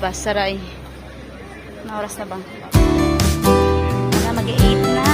labas. Saray. Na oras na bang? Na mag-8 na.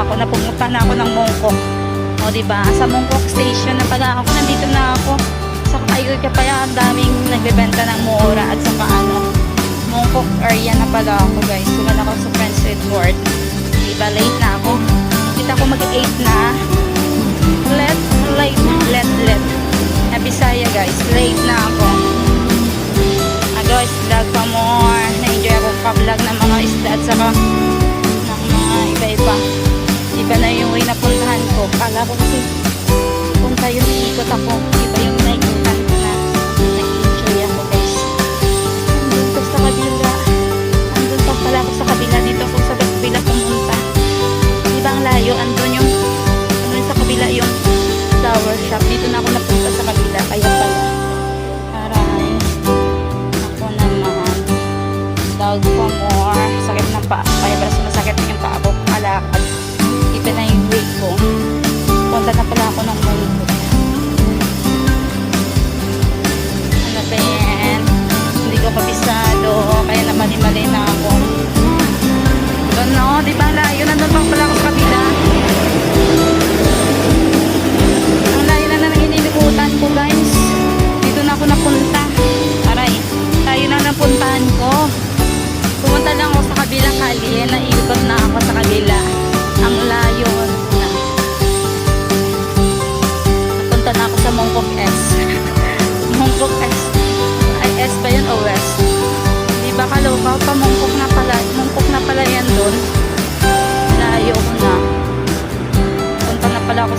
na ako, napumunta na ako ng Mongkok. O, ba? Sa Mongkok Station na pala ako, nandito na ako. Sa Kaigod ka pala, ang daming nagbebenta ng Moora at sa ano, Mongkok area na pala ako, guys. Suman ako sa French Resort. Diba, late na ako. Kita ko mag-8 na. Let, late, let, let. Nabisaya, guys. Late na ako. Agos, vlog pa more. Na-enjoy ako pa-vlog ng mga isda at saka ng mga iba-iba iba na yung inapuntahan ko. Kala ko kasi punta yung ikot ako. Iba yung naikutan ko na nag-enjoy ako guys. Andun sa kabila. Andun pa pala ako sa kabila dito ako sa kabila pumunta. Ibang layo. Andun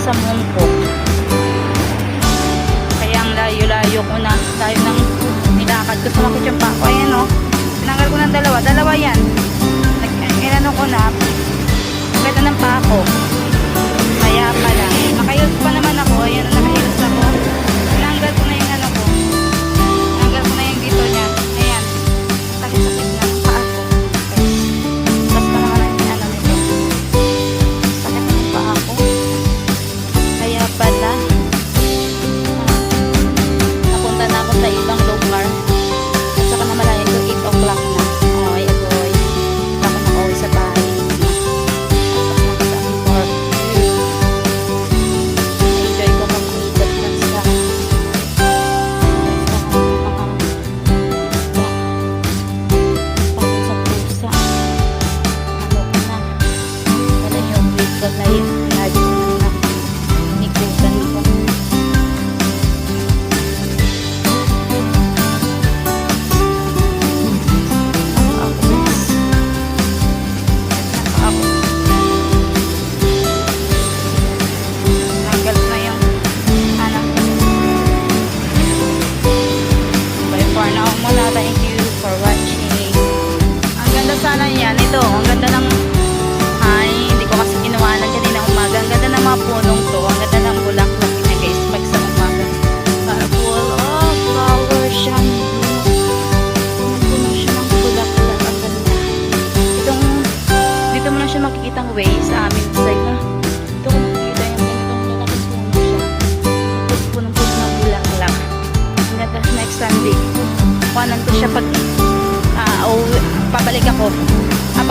sa mungko. Kaya ang layo-layo ko na tayo ng nilakad ko. Sumakit yung pako. Ayan o. Tinanggal ko ng dalawa. Dalawa yan. Nag-inano ko na. Pagkata ng pako. Kaya pala. Nakayos pa naman ako.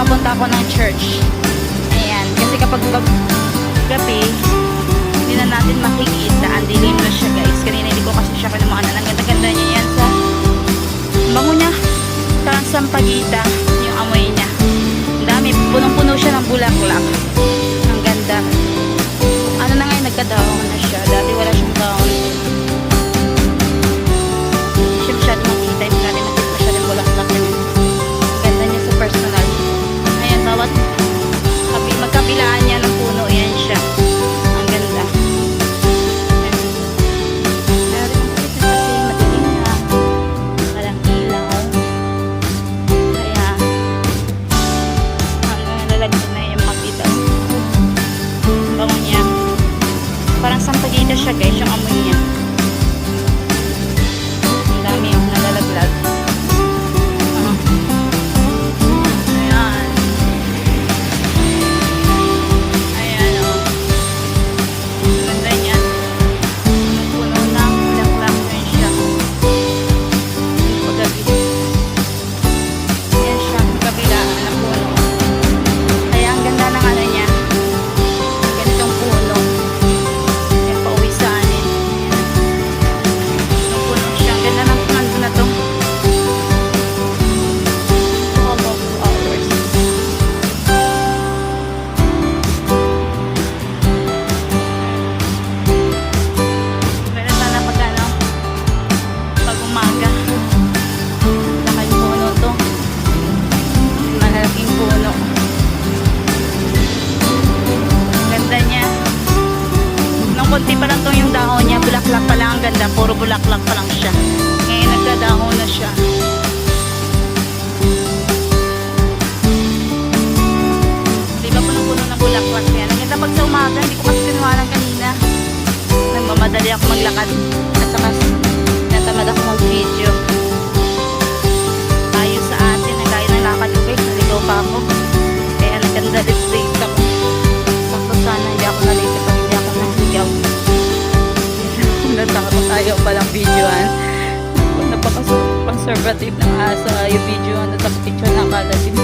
Papunta ako ng church. Ayan. Kasi kapag gab- gabi, hindi na natin makikita. Ang dilim na siya guys. Kanina hindi ko kasi siya kinumahanan. Ang ganda-ganda niya yan sa ang bango niya. Parang sampagita yung amoy niya. Ang dami. Punong-puno siya ng bulaklak. Ang ganda. Ano na ngayon, nagka-down na siya. Dati wala siyang Sampagita siya guys, yung amoy niya. Nung konti pa lang to yung dahon niya, bulaklak pa lang ang ganda. Puro bulaklak pa lang siya. Ngayon nagdadahon na siya. Di ba puno-puno ng bulaklak yan? Nakita pag sa umaga, hindi ko kasi kinuha kanina. Nagmamadali ako maglakad. At saka natamad ako mag-video. Tayo sa atin, nagkaya ng lakad ko guys. Naligaw pa ako. Kaya nagkanda-late ako. Sakto Natakot tayo palang videoan. Napaka-conservative ng asa yung videoan. At picture na kala din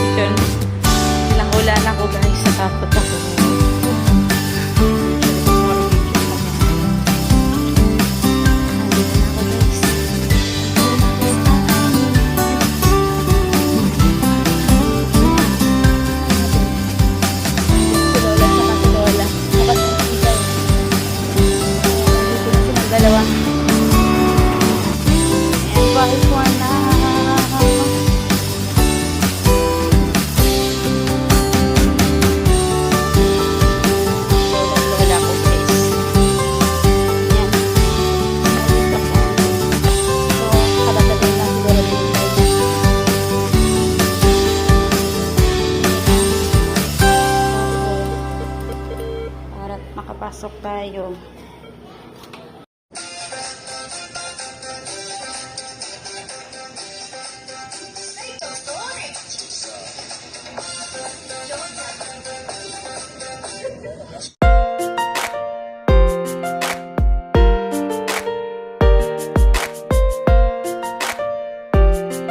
Para makapasok tayo.